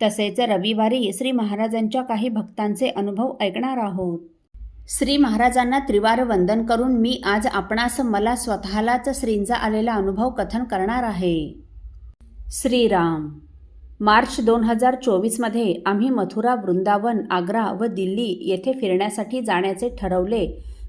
तसेच रविवारी श्री महाराजांच्या काही भक्तांचे अनुभव ऐकणार आहोत. श्री महाराजांना त्रिवार वंदन करून मी आज आपणास मला स्वतःलाच श्रींचा आलेला अनुभव कथन करणार आहे. श्रीराम मार्च दोन हजार चोवीसमध्ये आम्ही मथुरा वृंदावन आग्रा व दिल्ली येथे फिरण्यासाठी जाण्याचे ठरवले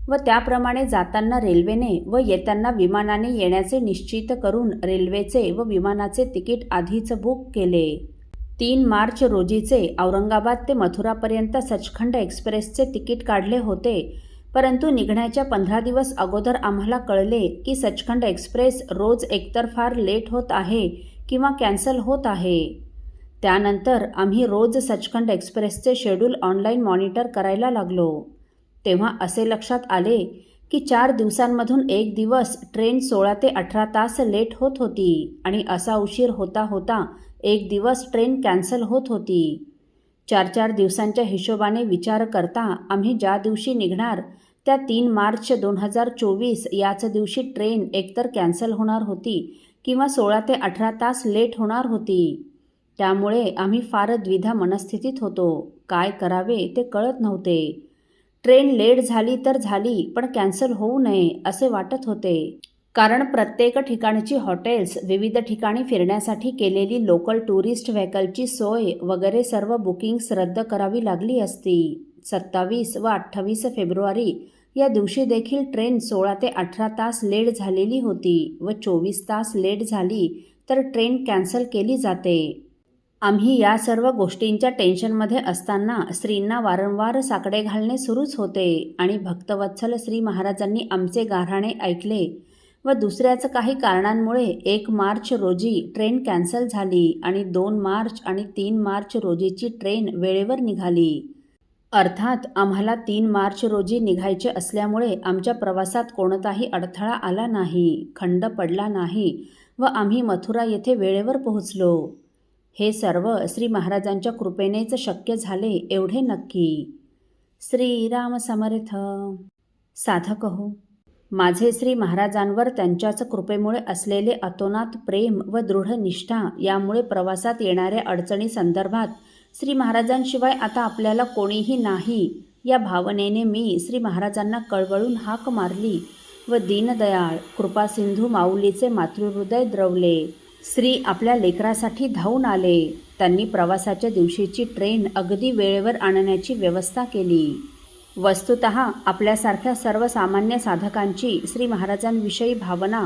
व त्याप्रमाणे जाताना रेल्वेने व येताना विमानाने येण्याचे निश्चित करून रेल्वेचे व विमानाचे तिकीट आधीच बुक केले. तीन मार्च रोजीचे औरंगाबाद ते मथुरापर्यंत सचखंड एक्सप्रेसचे तिकीट काढले होते. परंतु निघण्याच्या पंधरा दिवस अगोदर आम्हाला कळले की सचखंड एक्सप्रेस रोज एकतर फार लेट होत आहे किंवा कॅन्सल होत आहे. त्यानंतर आम्ही रोज सचखंड एक्सप्रेसचे शेड्यूल ऑनलाईन मॉनिटर करायला लागलो. तेव्हा असे लक्षात आले की चार दिवसांमधून एक दिवस ट्रेन सोळा ते अठरा तास लेट होत होती आणि असा उशीर होता होता एक दिवस ट्रेन कॅन्सल होत होती. चार चार दिवसांच्या हिशोबाने विचार करता आम्ही ज्या दिवशी निघणार त्या तीन मार्च दोन हजार चोवीस याच दिवशी ट्रेन एकतर कॅन्सल होणार होती किंवा सोळा ते अठरा तास लेट होणार होती. त्यामुळे आम्ही फार द्विधा मनस्थितीत होतो. काय करावे ते कळत नव्हते. ट्रेन लेट झाली तर झाली पण कॅन्सल होऊ नये असे वाटत होते. कारण प्रत्येक ठिकाणची हॉटेल्स विविध ठिकाणी फिरण्यासाठी केलेली लोकल टुरिस्ट व्हेकलची सोय वगैरे सर्व बुकिंग्स रद्द करावी लागली असती. सत्तावीस व अठ्ठावीस फेब्रुवारी या दिवशी देखील ट्रेन सोळा ते अठरा तास लेट झालेली होती व चोवीस तास लेट झाली तर ट्रेन कॅन्सल केली जाते. आम्ही या सर्व गोष्टींच्या टेन्शनमध्ये असताना स्त्रींना वारंवार साकडे घालणे सुरूच होते आणि भक्तवत्सल श्री महाराजांनी आमचे गाऱ्हाणे ऐकले व दुसऱ्याचं काही कारणांमुळे एक मार्च रोजी ट्रेन कॅन्सल झाली आणि दोन मार्च आणि तीन मार्च रोजीची ट्रेन वेळेवर निघाली. अर्थात आम्हाला तीन मार्च रोजी निघायचे असल्यामुळे आमच्या प्रवासात कोणताही अडथळा आला नाही खंड पडला नाही व आम्ही मथुरा येथे वेळेवर पोहोचलो. हे सर्व श्री महाराजांच्या कृपेनेच शक्य झाले एवढे नक्की. श्रीराम समर्थ. साधक हो. माझे श्री महाराजांवर त्यांच्याच कृपेमुळे असलेले अतोनात प्रेम व दृढ निष्ठा यामुळे प्रवासात येणाऱ्या अडचणी संदर्भात श्री महाराजांशिवाय आता आपल्याला कोणीही नाही. या भावनेने मी श्री महाराजांना कळवळून हाक मारली व दीनदयाळ कृपासिंधू माऊलीचे मातृहृदय द्रवले. श्री आपल्या लेकरासाठी धावून आले. त्यांनी प्रवासाच्या दिवशीची ट्रेन अगदी वेळेवर आणण्याची व्यवस्था केली. वस्तुत आपल्यासारख्या सर्वसामान्य साधकांची श्री महाराजांविषयी भावना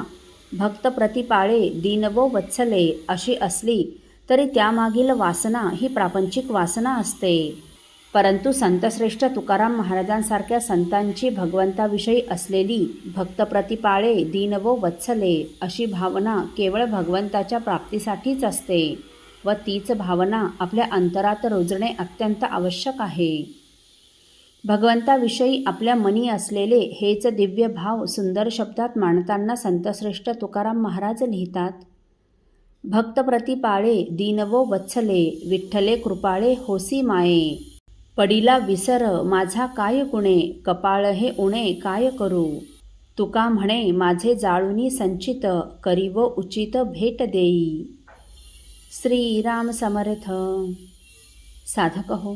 भक्त प्रतिपाळे दीनवो वत्सले अशी असली तरी त्यामागील वासना ही प्रापंचिक वासना असते. परंतु संतश्रेष्ठ तुकाराम महाराजांसारख्या संतांची भगवंताविषयी असलेली भक्त प्रतिपाळे दीनवो वत्सले अशी भावना केवळ भगवंताच्या प्राप्तीसाठीच असते व तीच भावना आपल्या अंतरात रुजणे अत्यंत आवश्यक आहे. भगवंताविषयी आपल्या मनी असलेले हेच दिव्य भाव सुंदर शब्दात मांडताना संतश्रेष्ठ तुकाराम महाराज लिहितात भक्त प्रतिपाळे दीनवो वत्सले विठ्ठले कृपाळे होसी माये. पडिला विसर माझा काय गुणे कपाळ हे उणे काय करू? तुका म्हणे माझे जाळुनी संचित करी व उचित भेट देई. श्रीराम समर्थ. साधक हो.